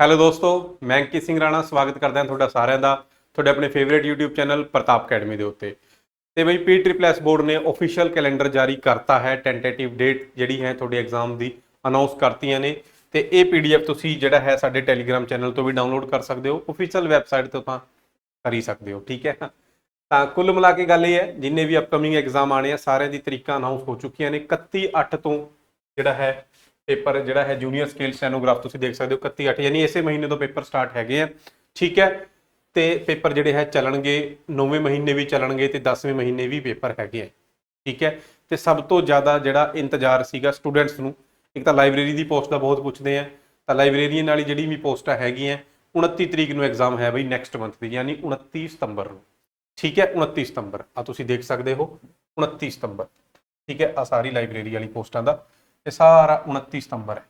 Hello ਦੋਸਤੋ, ਮੈਂ ਅੰਕਿਤ ਸਿੰਘ ਰਾਣਾ, ਸਵਾਗਤ ਕਰਦਾ ਹਾਂ ਤੁਹਾਡਾ ਸਾਰਿਆਂ ਦਾ, ਤੁਹਾਡੇ ਆਪਣੇ favourite YouTube channel Pratap academy ਦੇ ਉੱਤੇ। ਤੇ ਬਈ ਪੀ ਟ੍ਰਿਪਲਐਸ ਬੋਰਡ ਨੇ ਅਫੀਸ਼ੀਅਲ ਕੈਲੰਡਰ ਜਾਰੀ ਕਰਤਾ ਹੈ ਟੈਂਟੇਟਿਵ ਡੇਟ ਜਿਹੜੀ ਹੈ ਤੁਹਾਡੇ ਐਗਜ਼ਾਮ ਦੀ ਅਨਾਉਂਸ ਕਰਤੀਆਂ ਨੇ। ਤੇ ਇਹ ਪੀਡੀਐਫ ਤੁਸੀਂ ਜਿਹੜਾ ਹੈ ਸਾਡੇ ਟੈਲੀਗ੍ਰam ਚੈਨਲ ਤੋਂ ਵੀ ਡਾਊਨਲੋਡ ਕਰ ਸਕਦੇ ਹੋ ਅਫੀਸ਼ੀਅਲ ਵੈਬਸਾਈਟ ਤੋਂ ਤਾਂ ਕਰ ਹੀ ਸਕਦੇ ਹੋ, ਠੀਕ ਹੈ? ਤਾਂ ਕੁੱਲ ਮਿਲਾ ਕੇ ਗੱਲ ਇਹ ਹੈ, ਜਿੰਨੇ ਵੀ ਅਪਕਮਿੰਗ ਐਗਜ਼ਾਮ ਆਣੇ ਆ, ਸਾਰਿਆਂ ਦੀ ਤਰੀਕਾਂ ਅਨਾਉਂਸ ਹੋ ਚੁੱਕੀਆਂ ਨੇ 31 8 ਤੋਂ ਜਿਹੜਾ ਹੈ ਪੇਪਰ ਜਿਹੜਾ ਹੈ ਜੂਨੀਅਰ ਸਕੇਲ ਸਟੈਨੋਗ੍ਰਾਫ ਤੁਸੀਂ ਦੇਖ ਸਕਦੇ ਹੋ 31 8 ਯਾਨੀ ਇਸੇ ਮਹੀਨੇ ਤੋਂ ਪੇਪਰ ਸਟਾਰਟ ਹੈਗੇ ਆ। ਠੀਕ ਹੈ? ਤੇ ਪੇਪਰ ਜਿਹੜੇ ਹੈ ਚੱਲਣਗੇ 9ਵੇਂ ਮਹੀਨੇ ਵੀ ਚੱਲਣਗੇ ਤੇ 10ਵੇਂ ਮਹੀਨੇ ਵੀ ਪੇਪਰ ਹੈਗੇ ਆ। ਠੀਕ ਹੈ? ਤੇ ਸਭ ਤੋਂ ਜ਼ਿਆਦਾ ਜਿਹੜਾ ਇੰਤਜ਼ਾਰ ਸੀਗਾ ਸਟੂਡੈਂਟਸ ਨੂੰ, ਇੱਕ ਤਾਂ ਲਾਇਬ੍ਰੇਰੀ ਦੀ ਪੋਸਟ ਦਾ ਬਹੁਤ ਪੁੱਛਦੇ ਆ, ਤਾਂ ਲਾਇਬ੍ਰੇਰੀਅਨ ਵਾਲੀ ਜਿਹੜੀ ਵੀ ਪੋਸਟਾਂ ਹੈਗੀਆਂ 29 ਤਰੀਕ ਨੂੰ ਐਗਜ਼ਾਮ ਹੈ ਬਈ ਨੈਕਸਟ ਮੰਥ ਦੀ, ਯਾਨੀ 29 ਸਤੰਬਰ ਨੂੰ। ਠੀਕ ਹੈ? 29 ਸਤੰਬਰ। ਆ ਤੁਸੀਂ ਦੇਖ ਸਕਦੇ ਹੋ 29 ਸਤੰਬਰ। ਠੀਕ ਹੈ? ਆ ਸਾਰੀ ਲਾਇਬ੍ਰੇਰੀ ਵਾਲੀ ਪੋਸਟਾਂ ਦਾ ਇਹ ਸਾਰਾ 29 ਸਤੰਬਰ ਹੈ।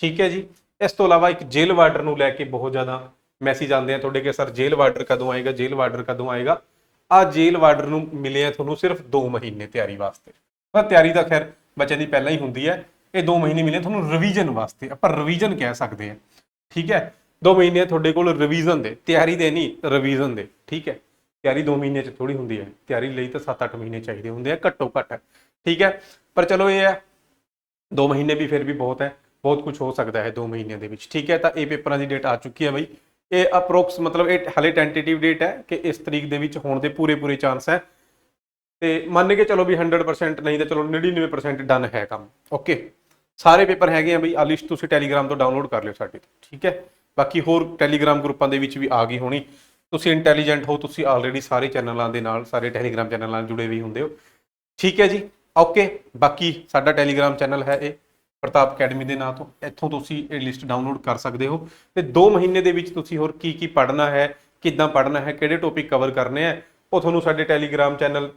ਠੀਕ ਹੈ ਜੀ? ਇਸ ਤੋਂ ਇਲਾਵਾ ਇੱਕ ਜੇਲ੍ਹ ਵਾਰਡਰ ਨੂੰ ਲੈ ਕੇ ਬਹੁਤ ਜ਼ਿਆਦਾ ਮੈਸੇਜ ਆਉਂਦੇ ਆ ਤੁਹਾਡੇ ਕਿ ਸਰ ਜੇਲ੍ਹ ਵਾਰਡਰ ਕਦੋਂ ਆਏਗਾ ਜੇਲ੍ਹ ਵਾਰਡਰ ਕਦੋਂ ਆਏਗਾ? ਆ ਜੇਲ੍ਹ ਵਾਰਡਰ ਨੂੰ ਮਿਲੇ ਆ ਤੁਹਾਨੂੰ ਸਿਰਫ 2 ਮਹੀਨੇ ਤਿਆਰੀ ਵਾਸਤੇ। ਪਰ ਤਿਆਰੀ ਤਾਂ ਖੈਰ ਬੱਚਿਆਂ ਦੀ ਪਹਿਲਾਂ ਹੀ ਹੁੰਦੀ ਹੈ। ਇਹ 2 ਮਹੀਨੇ ਮਿਲੇ ਤੁਹਾਨੂੰ ਰਿਵੀਜ਼ਨ ਵਾਸਤੇ। ਆਪਾਂ ਰਿਵੀਜ਼ਨ ਕਹਿ ਸਕਦੇ ਆ ਠੀਕ ਹੈ? 2 ਮਹੀਨੇ ਤੁਹਾਡੇ ਕੋਲ ਰਿਵੀਜ਼ਨ ਦੇ। ਤਿਆਰੀ ਦੇ ਨਹੀਂ ਰਿਵੀਜ਼ਨ ਦੇ। ਠੀਕ ਹੈ? ਤਿਆਰੀ 2 ਮਹੀਨੇ ਚ ਥੋੜੀ ਹੁੰਦੀ ਹੈ। ਤਿਆਰੀ ਲਈ ਤਾਂ 7-8 ਮਹੀਨੇ ਚਾਹੀਦੇ ਹੁੰਦੇ ਆ, ਘੱਟੋ ਘੱਟ। ਠੀਕ ਹੈ? ਪਰ ਚਲੋ ਇਹ ਹੈ 2 ਮਹੀਨੇ ਵੀ ਫਿਰ ਵੀ ਬਹੁਤ ਹੈ, ਬਹੁਤ ਕੁਝ ਹੋ ਸਕਦਾ ਹੈ 2 ਮਹੀਨਿਆਂ ਦੇ ਵਿੱਚ। ਠੀਕ ਹੈ, ਤਾਂ ਇਹ ਪੇਪਰਾਂ ਦੀ ਡੇਟ ਆ ਚੁੱਕੀ ਹੈ ਬਈ। ਇਹ ਅਪਰੋਕਸ ਮਤਲਬ ਇਹ ਹਲੇ ਟੈਂਟੇਟਿਵ ਡੇਟ ਹੈ ਕਿ ਇਸ ਤਰੀਕ ਦੇ ਵਿੱਚ ਹੋਣ ਦੇ ਪੂਰੇ ਪੂਰੇ ਚਾਂਸ ਹੈ। ਤੇ ਮੰਨ ਕੇ ਚਲੋ ਵੀ 100% ਨਹੀਂ ਤਾਂ ਚਲੋ 99% ਡਨ ਹੈ ਕੰਮ। ਓਕੇ ਸਾਰੇ ਪੇਪਰ ਹੈਗੇ ਆ ਬਈ ਆ ਲਿਸਟ ਤੁਸੀਂ ਟੈਲੀਗ੍ਰਾਮ ਤੋਂ ਡਾਊਨਲੋਡ ਕਰ ਲਿਓ ਸਾਡੇ ਤੋਂ। ਠੀਕ ਹੈ? ਬਾਕੀ ਹੋਰ ਟੈਲੀਗ੍ਰਾਮ ਗਰੁੱਪਾਂ ਦੇ ਵਿੱਚ ਵੀ ਆ ਗਈ ਹੋਣੀ। ਤੁਸੀਂ ਇੰਟੈਲੀਜੈਂਟ ਹੋ, ਤੁਸੀਂ ਆਲਰੇਡੀ ਸਾਰੇ ਚੈਨਲਾਂ ਦੇ ਨਾਲ, ਸਾਰੇ ਟੈਲੀਗ੍ਰਾਮ ਚੈਨਲਾਂ ਨਾਲ ਜੁੜੇ ਵੀ ਹੁੰਦੇ ਹੋ। ਠੀਕ ਹੈ ਜੀ? ਓਕੇ ਬਾਕੀ ਸਾਡਾ ਟੈਲੀਗ੍ਰਾਮ ਚੈਨਲ ਹੈ ਇਹ, ਪ੍ਰਤਾਪ ਅਕੈਡਮੀ ਦੇ ਨਾਂ ਤੋਂ। ਇੱਥੋਂ ਤੁਸੀਂ ਇਹ ਲਿਸਟ ਡਾਊਨਲੋਡ ਕਰ ਸਕਦੇ ਹੋ। ਤੇ 2 ਮਹੀਨੇ ਦੇ ਵਿੱਚ ਤੁਸੀਂ ਹੋਰ ਕੀ ਕੀ ਪੜ੍ਹਨਾ ਹੈ, ਕਿੱਦਾਂ ਪੜ੍ਹਨਾ ਹੈ, ਕਿਹੜੇ ਟੌਪਿਕ ਕਵਰ ਕਰਨੇ ਆ ਉਹ ਤੁਹਾਨੂੰ ਸਾਡੇ ਟੈਲੀਗ੍ਰਾਮ ਚੈਨਲ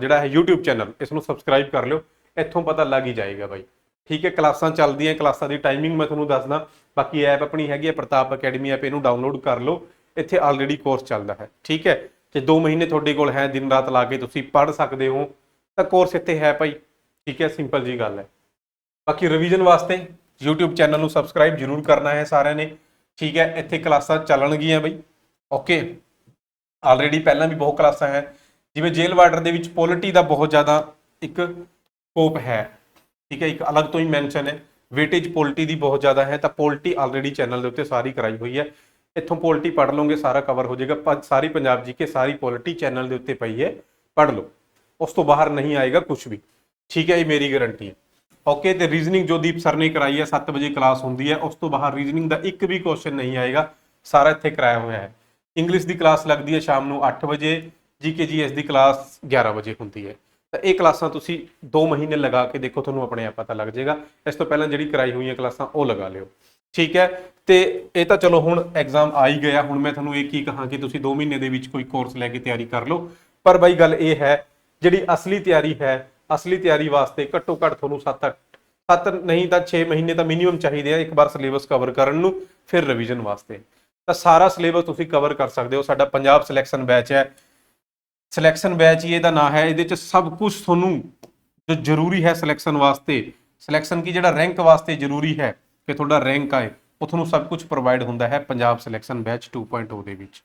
ਜਿਹੜਾ ਹੈ YouTube ਚੈਨਲ ਇਸ ਨੂੰ ਸਬਸਕ੍ਰਾਈਬ ਕਰ ਲਿਓ। ਇੱਥੋਂ ਪਤਾ ਲੱਗ ਹੀ ਜਾਏਗਾ ਬਾਈ। ਠੀਕ ਹੈ, ਕਲਾਸਾਂ ਚੱਲਦੀਆਂ, ਕਲਾਸਾਂ ਦੀ ਟਾਈਮਿੰਗ ਮੈਂ ਤੁਹਾਨੂੰ ਦੱਸਦਾ। ਬਾਕੀ ਐਪ ਆਪਣੀ ਹੈਗੀ ਹੈ, ਪ੍ਰਤਾਪ ਅਕੈਡਮੀ ਐਪ ਇਹਨੂੰ ਡਾਊਨਲੋਡ ਕਰ ਲਓ। ਇੱਥੇ ਆਲਰੇਡੀ ਕੋਰਸ ਚੱਲਦਾ ਹੈ। ਠੀਕ ਹੈ ਜੇ 2 ਮਹੀਨੇ ਤੁਹਾਡੇ ਕੋਲ ਹੈ, ਦਿਨ ਰਾਤ ਲਾ ਕੇ ਤੁਸੀਂ ਪੜ੍ਹ ਸਕਦੇ ਹੋ। ਤਾਂ ਕੋਰਸ ਇੱਥੇ ਹੈ ਭਾਈ। ਠੀਕ ਹੈ ਸਿੰਪਲ ਜੀ ਗੱਲ ਹੈ। ਬਾਕੀ ਰਿਵੀਜ਼ਨ ਵਾਸਤੇ YouTube ਚੈਨਲ ਨੂੰ ਸਬਸਕ੍ਰਾਈਬ ਜ਼ਰੂਰ ਕਰਨਾ ਹੈ ਸਾਰਿਆਂ ਨੇ। ਠੀਕ ਹੈ, ਇੱਥੇ ਕਲਾਸਾਂ ਚੱਲਣਗੀਆਂ ਬਈ। ਓਕੇ ਆਲਰੇਡੀ ਪਹਿਲਾਂ ਵੀ ਬਹੁਤ ਕਲਾਸਾਂ ਹੈ। ਜਿਵੇਂ ਜੇਲ੍ਹ ਵਾਰਡਰ ਦੇ ਵਿੱਚ ਪੋਲਿਟੀ ਦਾ ਬਹੁਤ ਜ਼ਿਆਦਾ ਇੱਕ ਸਕੋਪ ਹੈ। ਠੀਕ ਹੈ, ਇੱਕ ਅਲੱਗ ਤੋਂ ਹੀ ਮੈਂਸ਼ਨ ਹੈ। ਵੇਟੇਜ ਪੋਲਿਟੀ ਦੀ ਬਹੁਤ ਜ਼ਿਆਦਾ ਹੈ, ਤਾਂ ਪੋਲਿਟੀ ਆਲਰੇਡੀ ਚੈਨਲ ਦੇ ਉੱਤੇ ਸਾਰੀ ਕਰਾਈ ਹੋਈ ਹੈ। ਇੱਥੋਂ ਪੋਲਿਟੀ ਪੜ੍ਹ ਲਓਗੇ, ਸਾਰਾ ਕਵਰ ਹੋ ਜਾਏਗਾ। ਸਾਰੀ ਪੰਜਾਬ ਜੀ ਕੇ ਸਾਰੀ ਪੋਲਿਟੀ ਚੈਨਲ ਦੇ ਉੱਤੇ ਪਈ ਹੈ। ਪੜ੍ਹ ਲਓ। ਉਸ ਤੋਂ ਬਾਹਰ ਨਹੀਂ ਆਏਗਾ ਕੁਝ ਵੀ। ਠੀਕ ਹੈ ਇਹ ਮੇਰੀ ਗਾਰੰਟੀ ਹੈ। ਓਕੇ ਤੇ ਰੀਜ਼ਨਿੰਗ ਜੋ ਦੀਪ ਸਰ ਨੇ ਕਰਾਈ ਹੈ 7 ਵਜੇ ਕਲਾਸ ਹੁੰਦੀ ਹੈ, ਉਸ ਤੋਂ ਬਾਹਰ ਰੀਜ਼ਨਿੰਗ ਦਾ ਇੱਕ ਵੀ ਕੁਐਸਚਨ ਨਹੀਂ ਆਏਗਾ। ਸਾਰਾ ਇੱਥੇ ਕਰਾਇਆ ਹੋਇਆ ਹੈ। ਇੰਗਲਿਸ਼ ਦੀ ਕਲਾਸ ਲੱਗਦੀ ਹੈ ਸ਼ਾਮ ਨੂੰ 8 ਵਜੇ ਜੀਕੇ ਜੀਐਸ ਦੀ ਕਲਾਸ 11 ਵਜੇ ਹੁੰਦੀ ਹੈ। ਤਾਂ ਇਹ ਕਲਾਸਾਂ ਤੁਸੀਂ 2 ਮਹੀਨੇ ਲਗਾ ਕੇ ਦੇਖੋ, ਤੁਹਾਨੂੰ ਆਪਣੇ ਆਪ ਪਤਾ ਲੱਗ ਜਾਏਗਾ। ਇਸ ਤੋਂ ਪਹਿਲਾਂ ਜਿਹੜੀ ਕਰਾਈ ਹੋਈਆਂ ਕਲਾਸਾਂ ਉਹ ਲਗਾ ਲਿਓ। ਠੀਕ ਹੈ, ਤੇ ਇਹ ਤਾਂ ਚਲੋ ਹੁਣ ਐਗਜ਼ਾਮ ਆ ਹੀ ਗਿਆ। ਹੁਣ ਮੈਂ ਤੁਹਾਨੂੰ ਇਹ ਕੀ ਕਹਾਂ ਕਿ ਤੁਸੀਂ 2 ਮਹੀਨੇ ਦੇ ਵਿੱਚ ਕੋਈ ਕੋਰਸ ਲੈ ਕੇ ਤਿਆਰੀ ਕਰ ਲਓ। ਪਰ ਬਾਈ, ਗੱਲ ਇਹ ਹੈ ਜਿਹੜੀ ਅਸਲੀ ਤਿਆਰੀ ਹੈ, ਅਸਲੀ ਤਿਆਰੀ ਵਾਸਤੇ ਘੱਟੋ ਘੱਟ ਤੁਹਾਨੂੰ 7 7 ਨਹੀਂ ਤਾਂ 6 ਮਹੀਨੇ ਤਾਂ ਮਿਨੀਮਮ ਚਾਹੀਦੇ ਆ, ਇੱਕ ਵਾਰ ਸਿਲੇਬਸ ਕਵਰ ਕਰਨ ਨੂੰ, ਫਿਰ ਰਿਵੀਜ਼ਨ ਵਾਸਤੇ। ਤਾਂ ਸਾਰਾ ਸਿਲੇਬਸ ਤੁਸੀਂ ਕਵਰ ਕਰ ਸਕਦੇ ਹੋ, ਸਾਡਾ ਪੰਜਾਬ ਸਿਲੈਕਸ਼ਨ ਬੈਚ ਹੈ। ਸਿਲੈਕਸ਼ਨ ਬੈਚ ਹੀ ਇਹਦਾ ਨਾਂ ਹੈ, ਇਹਦੇ ਚ ਸਭ ਕੁਝ ਤੁਹਾਨੂੰ ਜੋ ਜ਼ਰੂਰੀ ਹੈ ਸਿਲੈਕਸ਼ਨ ਵਾਸਤੇ ਸਿਲੈਕਸ਼ਨ ਕੀ ਜਿਹੜਾ ਰੈਂਕ ਵਾਸਤੇ ਜ਼ਰੂਰੀ ਹੈ, ਕਿ ਤੁਹਾਡਾ ਰੈਂਕ ਆਏ, ਉਹ ਤੁਹਾਨੂੰ ਸਭ ਕੁਝ ਪ੍ਰੋਵਾਈਡ ਹੁੰਦਾ ਹੈ ਪੰਜਾਬ ਸਿਲੈਕਸ਼ਨ ਬੈਚ 2.0 ਦੇ ਵਿੱਚ।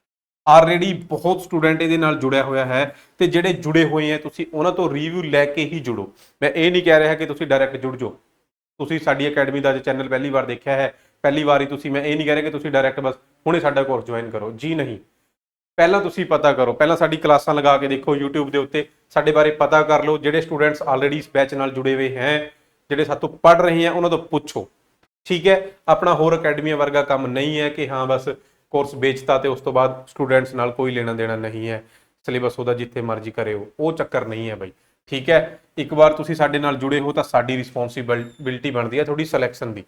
ਆਲਰੇਡੀ ਬਹੁਤ ਸਟੂਡੈਂਟ ਇਹਦੇ ਨਾਲ ਜੁੜਿਆ ਹੋਇਆ ਹੈ ਤੇ ਜਿਹੜੇ ਜੁੜੇ ਹੋਏ ਆ ਤੁਸੀਂ ਉਹਨਾਂ ਤੋਂ ਰਿਵਿਊ ਲੈ ਕੇ ਹੀ ਜੁੜੋ। ਮੈਂ ਇਹ ਨਹੀਂ ਕਹਿ ਰਿਹਾ ਕਿ ਤੁਸੀਂ ਡਾਇਰੈਕਟ ਜੁੜ ਜਾਓ। ਤੁਸੀਂ ਸਾਡੀ ਅਕੈਡਮੀ ਦਾ ਜੇ ਚੈਨਲ ਪਹਿਲੀ ਵਾਰ ਦੇਖਿਆ ਹੈ, ਪਹਿਲੀ ਵਾਰੀ ਤੁਸੀਂ, ਮੈਂ ਇਹ ਨਹੀਂ ਕਹਿ ਰਿਹਾ ਕਿ ਤੁਸੀਂ ਡਾਇਰੈਕਟ ਬਸ ਹੁਣੇ ਸਾਡਾ ਕੋਰਸ ਜੁਆਇਨ ਕਰੋ। ਜੀ ਨਹੀਂ। ਪਹਿਲਾਂ ਤੁਸੀਂ ਪਤਾ ਕਰੋ, ਪਹਿਲਾਂ ਸਾਡੀ ਕਲਾਸਾਂ ਲਗਾ ਕੇ ਦੇਖੋ YouTube ਦੇ ਉੱਤੇ, ਸਾਡੇ ਬਾਰੇ ਪਤਾ ਕਰ ਲਓ, ਜਿਹੜੇ ਸਟੂਡੈਂਟਸ ਆਲਰੇਡੀ ਇਸ ਬੈਚ ਨਾਲ ਜੁੜੇ ਹੋਏ ਹੈ, ਜਿਹੜੇ ਸਾਤੋਂ ਪੜ ਰਹੇ ਹੈ, ਉਹਨਾਂ ਤੋਂ ਪੁੱਛੋ। ਠੀਕ ਹੈ? ਆਪਣਾ ਹੋਰ ਅਕੈਡਮੀਆਂ ਵਰਗਾ ਕੰਮ ਨਹੀਂ ਹੈ ਕਿ ਹਾਂ, ਬਸ ਕੋਰਸ ਵੇਚਤਾ ਤੇ ਉਸ ਤੋਂ ਬਾਅਦ ਸਟੂਡੈਂਟਸ ਨਾਲ ਕੋਈ ਲੈਣਾ ਦੇਣਾ ਨਹੀਂ ਹੈ। ਸਿਲੇਬਸ ਉਹਦਾ ਜਿੱਥੇ ਮਰਜ਼ੀ ਕਰਿਓ ਉਹ ਚੱਕਰ ਨਹੀਂ ਹੈ ਬਾਈ। ਠੀਕ ਹੈ? ਇੱਕ ਵਾਰ ਤੁਸੀਂ ਸਾਡੇ ਨਾਲ ਜੁੜੇ ਹੋ ਤਾਂ ਸਾਡੀ ਰਿਸਪੌਂਸਿਬਿਲਟੀ ਬਣਦੀ ਹੈ ਤੁਹਾਡੀ ਸਿਲੈਕਸ਼ਨ ਦੀ।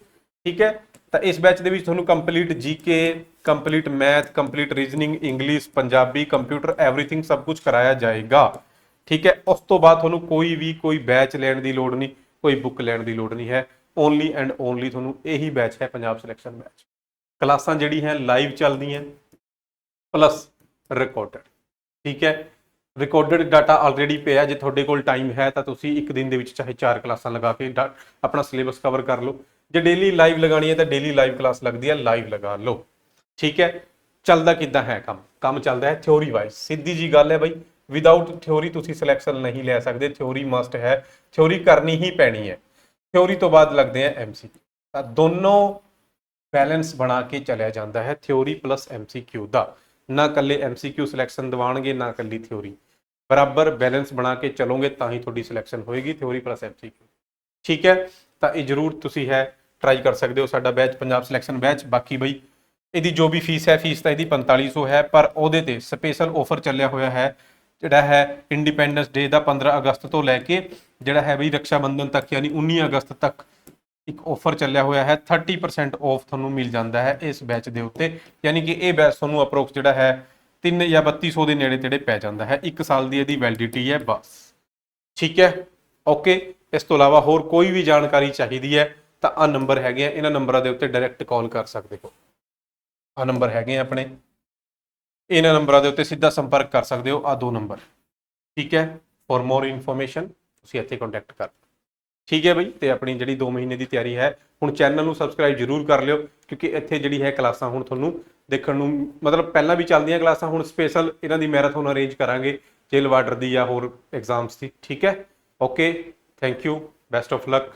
ਠੀਕ ਹੈ? ਤਾਂ ਇਸ ਬੈਚ ਦੇ ਵਿੱਚ ਤੁਹਾਨੂੰ complete GK complete math complete reasoning English Punjabi computer everything ਸਭ ਕੁਝ ਕਰਾਇਆ ਜਾਏਗਾ। ਠੀਕ ਹੈ? ਉਸ ਤੋਂ ਬਾਅਦ ਤੁਹਾਨੂੰ ਕੋਈ ਵੀ ਕੋਈ ਬੈਚ ਲੈਣ ਦੀ ਲੋੜ ਨਹੀਂ, ਕੋਈ ਬੁੱਕ ਲੈਣ ਦੀ ਲੋੜ ਨਹੀਂ ਹੈ। ਓਨਲੀ ਐਂਡ ਓਨਲੀ ਤੁਹਾਨੂੰ ਇਹੀ ਬੈਚ ਹੈ, ਪੰਜਾਬ ਸਿਲੈਕਸ਼ਨ ਬੈਚ ਕਲਾਸਾਂ ਜਿਹੜੀ ਹੈ ਲਾਈਵ ਚੱਲਦੀਆਂ ਪਲੱਸ ਰਿਕਾਰਡਡ ਠੀਕ ਹੈ? ਰਿਕਾਰਡਡ ਡਾਟਾ ਆਲਰੇਡੀ ਪਿਆ, ਜੇ ਤੁਹਾਡੇ ਕੋਲ ਟਾਈਮ ਹੈ ਤਾਂ ਤੁਸੀਂ ਇੱਕ ਦਿਨ ਦੇ ਵਿੱਚ ਚਾਹੇ ਚਾਰ ਕਲਾਸਾਂ ਲਗਾ ਕੇ ਡਾ- ਆਪਣਾ ਸਿਲੇਬਸ ਕਵਰ ਕਰ ਲਓ। ਜੇ ਡੇਲੀ ਲਾਈਵ ਲਗਾਣੀ ਹੈ ਤਾਂ ਡੇਲੀ ਲਾਈਵ ਕਲਾਸ ਲੱਗਦੀ ਹੈ ਲਾਈਵ ਲਗਾ ਲਓ। ਠੀਕ ਹੈ? ਚੱਲਦਾ ਕਿੱਦਾਂ ਹੈ ਕੰਮ? ਕੰਮ ਚੱਲਦਾ ਹੈ ਥਿਉਰੀ ਵਾਈਜ਼ ਸਿੱਧੀ ਜੀ ਗੱਲ ਹੈ ਬਈ ਵਿਦਆਊਟ ਥਿਉਰੀ ਤੁਸੀਂ ਸਿਲੈਕਸ਼ਨ ਨਹੀਂ ਲੈ ਸਕਦੇ ਥਿਉਰੀ ਮਸਟ ਹੈ। ਥਿਉਰੀ ਕਰਨੀ ਹੀ ਪੈਣੀ ਹੈ। ਥਿਉਰੀ ਤੋਂ ਬਾਅਦ ਲੱਗਦੇ ਆ ਐਮਸੀਕਿਊ ਤਾਂ ਦੋਨੋਂ ਬੈਲੈਂਸ ਬਣਾ ਕੇ ਚੱਲਿਆ ਜਾਂਦਾ ਹੈ ਥਿਉਰੀ ਪਲੱਸ ਐਮਸੀਕਿਊ ਦਾ। ਨਾ ਕੱਲੇ ਐਮਸੀਕਿਊ ਸਿਲੈਕਸ਼ਨ ਦਿਵਾਣਗੇ ਨਾ ਕੱਲੀ ਥਿਉਰੀ ਬਰਾਬਰ ਬੈਲੈਂਸ ਬਣਾ ਕੇ ਚਲੋਗੇ ਤਾਂ ਹੀ ਤੁਹਾਡੀ ਸਿਲੈਕਸ਼ਨ ਹੋਏਗੀ ਥਿਉਰੀ ਪਲੱਸ ਐਮਸੀਕਿਊ ਠੀਕ ਹੈ? ਤਾਂ ਇਹ ਜਰੂਰ ਤੁਸੀਂ ਹੈ ਟਰਾਈ ਕਰ ਸਕਦੇ ਹੋ। ਸਾਡਾ ਬੈਚ ਪੰਜਾਬ ਸਿਲੈਕਸ਼ਨ ਬੈਚ ਬਾਕੀ ਬਈ। ਇਹਦੀ ਜੋ ਵੀ ਫੀਸ ਹੈ ਫੀਸ ਤਾਂ ਇਹਦੀ 4500 ਹੈ, ਪਰ ਉਹਦੇ ਤੇ ਸਪੈਸ਼ਲ ਆਫਰ ਚੱਲਿਆ ਹੋਇਆ ਹੈ, ਜਿਹੜਾ ਹੈ ਇੰਡੀਪੈਂਡੈਂਸ ਡੇ ਦਾ 15 ਅਗਸਤ ਤੋਂ ਲੈ ਕੇ, ਜਿਹੜਾ ਹੈ ਬਈ ਰੱਖਿਆ ਬੰਧਨ ਤੱਕ, ਯਾਨੀ 19 ਅਗਸਤ ਤੱਕ ਇੱਕ ਆਫਰ ਚੱਲਿਆ ਹੋਇਆ ਹੈ 30% ਆਫ ਤੁਹਾਨੂੰ ਮਿਲ ਜਾਂਦਾ ਹੈ ਇਸ ਬੈਚ ਦੇ ਉੱਤੇ। ਯਾਨੀ ਕਿ ਇਹ ਬੈਚ ਤੁਹਾਨੂੰ ਅਪਰੋਕਸ ਜਿਹੜਾ ਹੈ 3 ਜਾਂ 3200 ਦੇ ਨੇੜੇ ਤੇੜੇ ਪੈ ਜਾਂਦਾ ਹੈ। 1 ਸਾਲ ਦੀ ਇਹਦੀ ਵੈਲਿਡਿਟੀ ਹੈ ਬਸ। ਠੀਕ ਹੈ? ਓਕੇ ਇਸ ਤੋਂ ਇਲਾਵਾ ਹੋਰ ਕੋਈ ਵੀ ਜਾਣਕਾਰੀ ਚਾਹੀਦੀ ਹੈ ਤਾਂ ਆ ਨੰਬਰ ਹੈਗੇ ਆ। ਇਹਨਾਂ ਨੰਬਰਾਂ ਦੇ ਉੱਤੇ ਡਾਇਰੈਕਟ ਕਾਲ ਕਰ ਸਕਦੇ ਹੋ। ਆ ਨੰਬਰ ਹੈਗੇ ਆ ਆਪਣੇ। ਇਹਨਾਂ ਨੰਬਰਾਂ ਦੇ ਉੱਤੇ ਸਿੱਧਾ ਸੰਪਰਕ ਕਰ ਸਕਦੇ ਹੋ। ਆ ਦੋ ਨੰਬਰ ਠੀਕ ਹੈ? ਫॉर ਮੋਰ ਇਨਫੋਰਮੇਸ਼ਨ ਤੁਸੀਂ ਇੱਥੇ ਕੰਟੈਕਟ ਕਰ ਠੀਕ ਹੈ ਬਈ, ਤੇ ਆਪਣੀ ਜਿਹੜੀ 2 ਮਹੀਨੇ ਦੀ ਤਿਆਰੀ ਹੈ, ਹੁਣ ਚੈਨਲ ਨੂੰ ਸਬਸਕ੍ਰਾਈਬ ਜਰੂਰ ਕਰ ਲਿਓ, ਕਿਉਂਕਿ ਇੱਥੇ ਜਿਹੜੀ ਹੈ ਕਲਾਸਾਂ ਹੁਣ ਤੁਹਾਨੂੰ ਦੇਖਣ ਨੂੰ, ਮਤਲਬ ਪਹਿਲਾਂ ਵੀ ਚੱਲਦੀਆਂ ਕਲਾਸਾਂ, ਹੁਣ ਸਪੈਸ਼ਲ ਇਹਨਾਂ ਦੀ ਮੈਰਾਥਨ ਅਰੇਂਜ ਕਰਾਂਗੇ ਜੇਲ ਵਾਰਡਰ ਦੀ ਜਾਂ ਹੋਰ ਐਗਜ਼ਾਮਸ ਦੀ, ਠੀਕ ਹੈ? Okay thank you best of luck